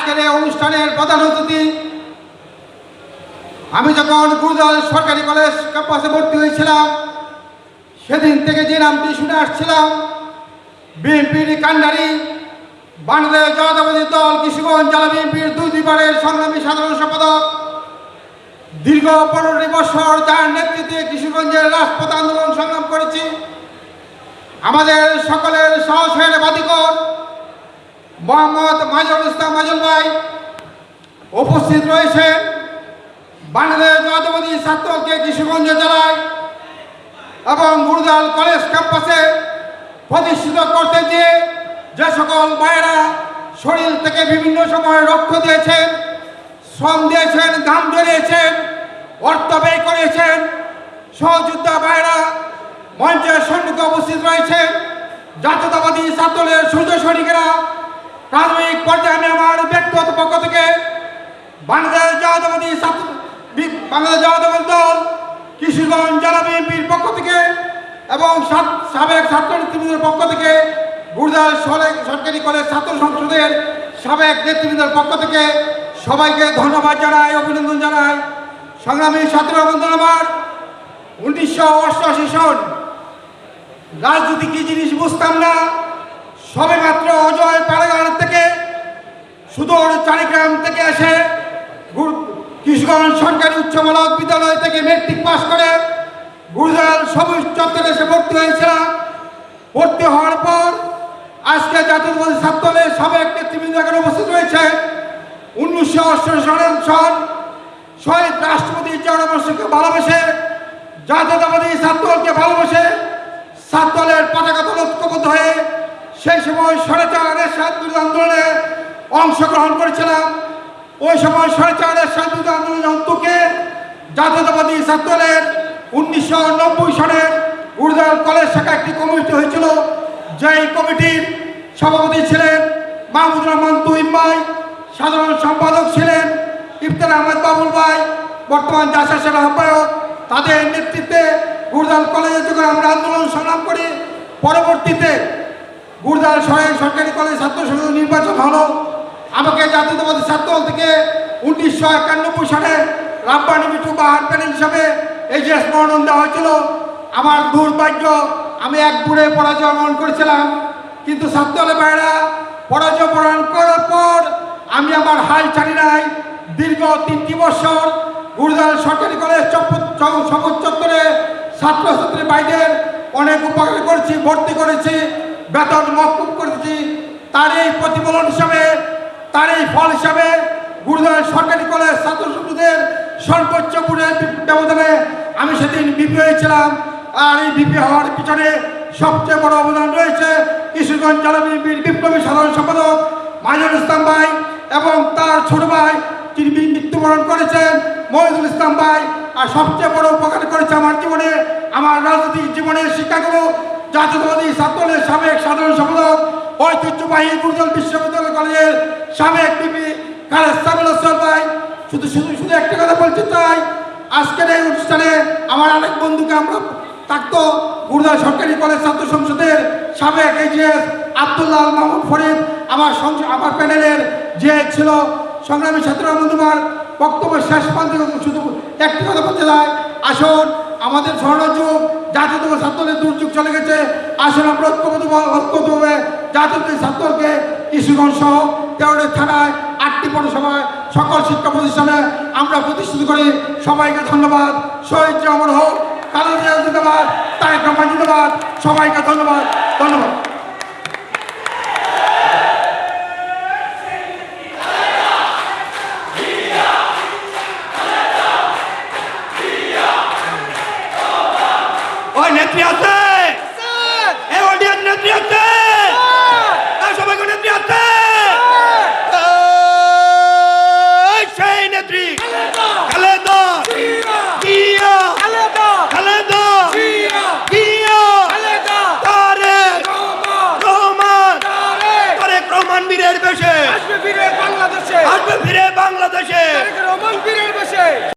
আজকের এই অনুষ্ঠানের প্রধান অতিথি, আমি যখন গুরুদল সরকারি কলেজ ক্যাম্পাসে ভর্তি হয়েছিলাম, সেদিন থেকে যে নামটি শুনে আসছিলাম, বিএনপির কান্ডারি বাংলাদেশ জনতাবাদী দল কিশোরগঞ্জ জেলা বিএনপির দুই দুইবারের সংগ্রামী সাধারণ সম্পাদক, দীর্ঘ পনেরোটি বছর যার নেতৃত্বে কিশোরগঞ্জের রাজপথ আন্দোলন সংগ্রাম করেছি। আমাদের সকলের সাহসের বাদিকর মোহাম্মদ মাজুল ইসলাম মাজুল ভাই উপস্থিত রয়েছেন বাংলাদেশ জাতীয়বাদী ছাত্রকে কিশোরগঞ্জ জেলায় এবং গুরুদাল কলেজ ক্যাম্পাসে প্রতিষ্ঠিত করতে গিয়ে যে সকল ভাইয়েরা শরীর থেকে বিভিন্ন সময় রক্ত দিয়েছেন, শ্রম দিয়েছেন দাম জড়িয়েছেন অর্থ ব্যয় করেছেন সহযোদ্ধা ভাইয়েরা মঞ্চের সম্মুখে উপস্থিত রয়েছেন। জাতীয়তাবাদী ছাত্রদের সূর্য সৈনিকেরা প্রাথমিক পর্যায়ে আমি আমার ব্যক্তিগত পক্ষ থেকে বাংলাদেশ জাতীয়তাবাদী ছাত্র বাংলাদেশ জাতীয়তাবাদী দল কিশোরগঞ্জ জেলা বিএনপির পক্ষ থেকে এবং সাবেক ছাত্র নেতৃবৃন্দের পক্ষ থেকে গুরুদাস সরকারি কলেজ ছাত্র সংসদের সাবেক নেতৃবৃন্দের পক্ষ থেকে সবাইকে ধন্যবাদ জানাই, অভিনন্দন জানাই। সংগ্রামী ছাত্র বন্ধুরা আমার, উনিশশো অষ্টআশি সন রাজনীতি কি জিনিস বুঝতাম না? সবে মাত্র অজয় থেকে সুদূর চারিগ্রাম থেকে এসে কিশোরগঞ্জ সরকারি উচ্চ মাধ্যমিক বিদ্যালয় থেকে মেট্রিক পাস করে গুরুদাল সবুজ চত্বরে এসে ভর্তি হয়েছিলাম। ভর্তি হওয়ার পর আজকে জাতীয়তাবাদী ছাত্রদলের সাবেক নেতৃবৃন্দ এখানে উপস্থিত রয়েছে। উনিশশো অষ্টআশি সন সন শহীদ রাষ্ট্রপতি জনবর্ষকে ভালোবেসে জাতীয়তাবাদী ছাত্রদলকে ভালোবেসে ছাত্রদলের পতাকা দল ঐক্যবদ্ধ হয়ে সেই সময় সরেচারের স্বাধীনতা আন্দোলনে অংশগ্রহণ করেছিলাম। ওই সময় সরেচারের স্বাধীনতা আন্দোলন অন্তকে জাতীয়তাবাদী ছাত্রদলের উনিশশো নব্বই সনের উর্দাল কলেজ শাখা একটি কমিটি হয়েছিল। যেই কমিটির সভাপতি ছিলেন মাহমুদ রহমান তুহিন ভাই, সাধারণ সম্পাদক ছিলেন ইফতার আহমেদ বাবুল ভাই, বর্তমান জাসাসের আহ্বায়ক। তাদের নেতৃত্বে গুরদাল কলেজে যখন আমরা আন্দোলন সংগ্রাম করি, পরবর্তীতে গুরদাল সরকারি কলেজ ছাত্র সংসদ নির্বাচন হলো। আমাকে জাতীয়তাবাদী ছাত্র দল থেকে উনিশশো একানব্বই সালে রাব্বানি মিটু বাহার প্যানেল হিসাবে এই যে স্মরণ দেওয়া হয়েছিল, আমার দুর্ভাগ্য, আমি এক বুড়ে পরাজয় বরণ করেছিলাম। কিন্তু ছাত্রদলের বাইরা পরাজয় বরণ করার পর আমি আমার হাল ছাড়ি নাই। দীর্ঘ তিনটি বছর গুরুদাল সরকারি কলেজ সবুজ চত্বরে ছাত্রছাত্রী ভাইদের অনেক উপকার করেছি, ভর্তি করেছি, বেতন মকুব করেছি। তার এই প্রতিফলন হিসাবে তার এই ফল হিসাবে গুরুদাল সরকারি কলেজ ছাত্র সংসদের সর্বোচ্চ ব্যবধানে আমি সেদিন বিপি হয়েছিলাম। আর এই বিপি হওয়ার পিছনে সবচেয়ে বড় অবদান রয়েছে কিশোরগঞ্জ জেলা বিএনপির বিপ্লবী সাধারণ সম্পাদক মাইনুল ইসলাম ভাই এবং তার ছোট ভাই তিনি মৃত্যুবরণ করেছেন, মহিদুল ইসলাম ভাই। আর সবচেয়ে বড় উপকার করেছে আমার জীবনে, আমার রাজনৈতিক জীবনের শিক্ষাগুলো জাতীয়তাবাদী ছাত্রদলের সাবেক সাধারণ সম্পাদক ঐতিহ্যবাহী গুরুজল বিশ্ববিদ্যালয় কলেজের সাবেক বিপি খালেদ শুধু শুধু শুধু একটা কথা বলতে চাই। আজকের এই অনুষ্ঠানে আমার আরেক বন্ধুকে আমরা থাকতো গুরুদাস সরকারি কলেজ ছাত্র সংসদের সাবেক এইচএস আবদুল্লাহ আল মাহমুদ ফরিদ। আমার আমার প্যানেলের যে ছিল সংগ্রামী ছাত্র বন্ধুমার বক্তব্য শেষ প্রান্তে শুধু একটি কথা বলতে চাই। আসুন আমাদের স্বর্ণযুগ, জাতীয় ছাত্রদের দুর্যোগ চলে গেছে। আসলে আমরা ঐক্যবদ্ধ ঐক্যবদ্ধভাবে জাতীয় ছাত্রকে কিশোরগঞ্জ সহ কেউ থানায়, আটটি পৌরসভায়, সকল শিক্ষা প্রতিষ্ঠানে আমরা প্রতিষ্ঠিত করি। সবাইকে ধন্যবাদ। শহীদ জামর হোক কালো ধন্যবাদ তারেক রহমান জিন্দাবাদ। সবাইকে ধন্যবাদ। ধন্যবাদ। ওই নেত্রী আছে? এই অডিয়েন্স নেত্রী আছে? সবাইকে নেত্রী আছে?